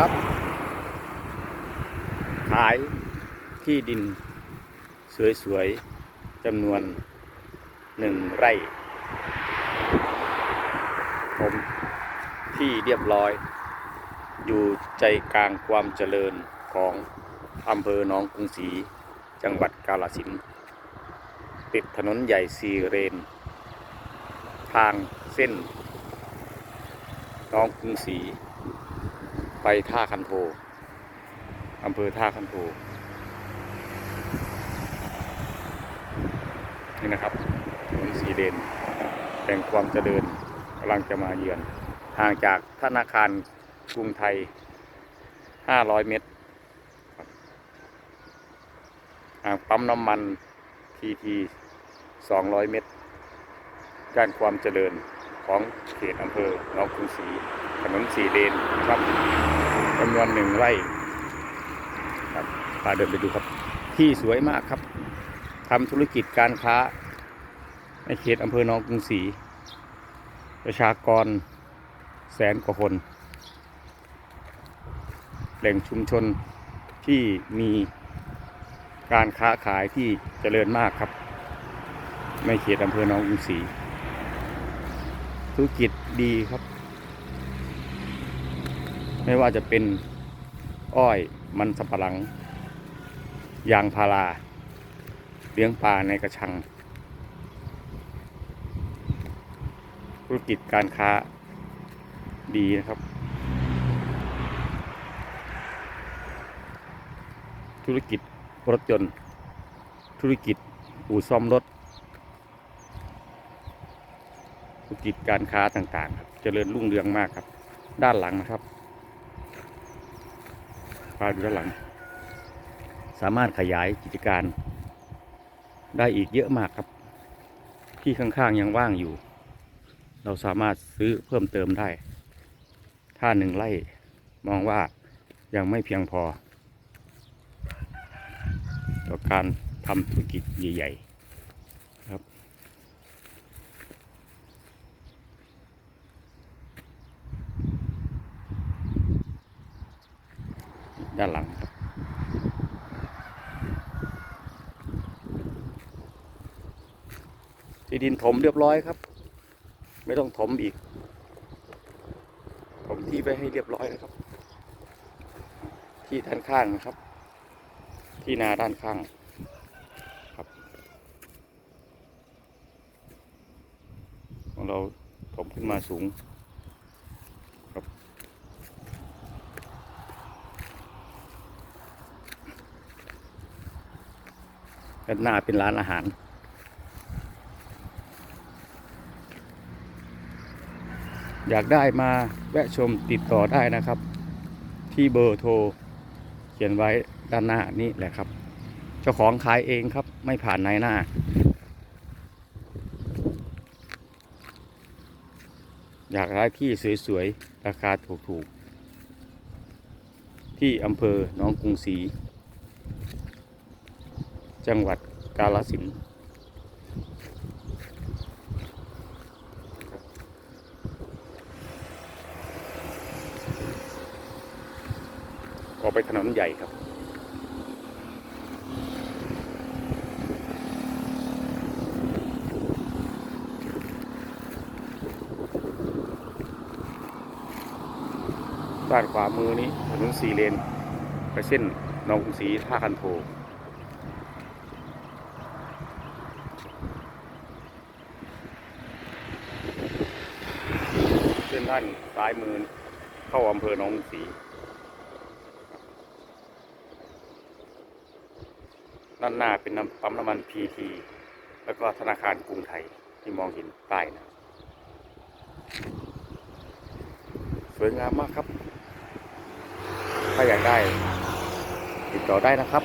ครับ ขายที่ดินสวยๆจำนวนหนึ่งไร่ ผมที่เรียบร้อย อยู่ใจกลางความเจริญของอำเภอหนองกรุงศรีจังหวัดกาฬสินธุ์ติดถนนใหญ่ซีเรน ทางเส้นหนองกรุงศรี ไปท่าคันโทอำเภอท่าคันโทนี่นะครับถนนสีเลนแห่งความเจริญกำลังจะมาเยือน ห่างจากธนาคารกรุงไทย 500 เมตรห่างปั๊มน้ำมันทีที200 เมตรการความเจริญของเขตอำเภอหนองกรุงศรี ถนนสี่เลนครับจำนวนหนึ่งไร่ครับพาเดินไปดูครับ ที่สวยมากครับทำธุรกิจการค้า ในเขตอำเภอหนองกรุงศรีประชากรแสนกว่าคน แหล่งชุมชนที่มีการค้าขายที่เจริญมากครับ ในเขตอำเภอหนองกรุงศรีธุรกิจดีครับ ไม่ว่าจะเป็นอ้อยมันสำปะหลัง ยางพาราเลี้ยงปลาในกระชัง ธุรกิจการค้าดีนะครับ ธุรกิจรถยนต์ ธุรกิจอู่ซ่อมรถ ธุรกิจการค้าต่างๆครับเจริญรุ่งเรืองมากครับ ด้านหลังนะครับ พาดูด้านหลัง สามารถขยายกิจการ ได้อีกเยอะมากครับ ที่ข้างๆยังว่างอยู่ เราสามารถซื้อเพิ่มเติมได้ ถ้าหนึ่งไร่มองว่ายังไม่เพียงพอ ต่อการทำธุรกิจใหญ่ๆครับ ด้านหลังครับที่ดินถมเรียบร้อยครับ ไม่ต้องถมอีก ถมที่ไว้ให้เรียบร้อยนะครับ ที่ด้านข้างนะครับ ที่นาด้านข้างครับของเราถมขึ้นมาสูง ครับ ด้านหน้าเป็นร้านอาหาร อยากได้มาแวะชมติดต่อได้นะครับ ที่เบอร์โทร เขียนไว้ด้านหน้านี่แหละครับ เจ้าของขายเองครับไม่ผ่านนายหน้าอยากได้ที่สวยๆ ราคาถูกๆ ที่อำเภอหนองกรุงศรี จังหวัดกาฬสินธุ์ออกไปถนนใหญ่ครับด้านขวามือนี้ถนนสี่เลน ไปเส้นหนองกรุงศรีท่าคันโท้นด้านซ้ายมือเข้าอำเภอหนองกรุงศรีด้านหน้าเป็นปั๊มน้ำมันพีทีแล้วก็ธนาคารกรุงไทยที่มองเห็นป้นะสวยงามมากครับ ถ้าอยากได้ ติดต่อได้นะครับ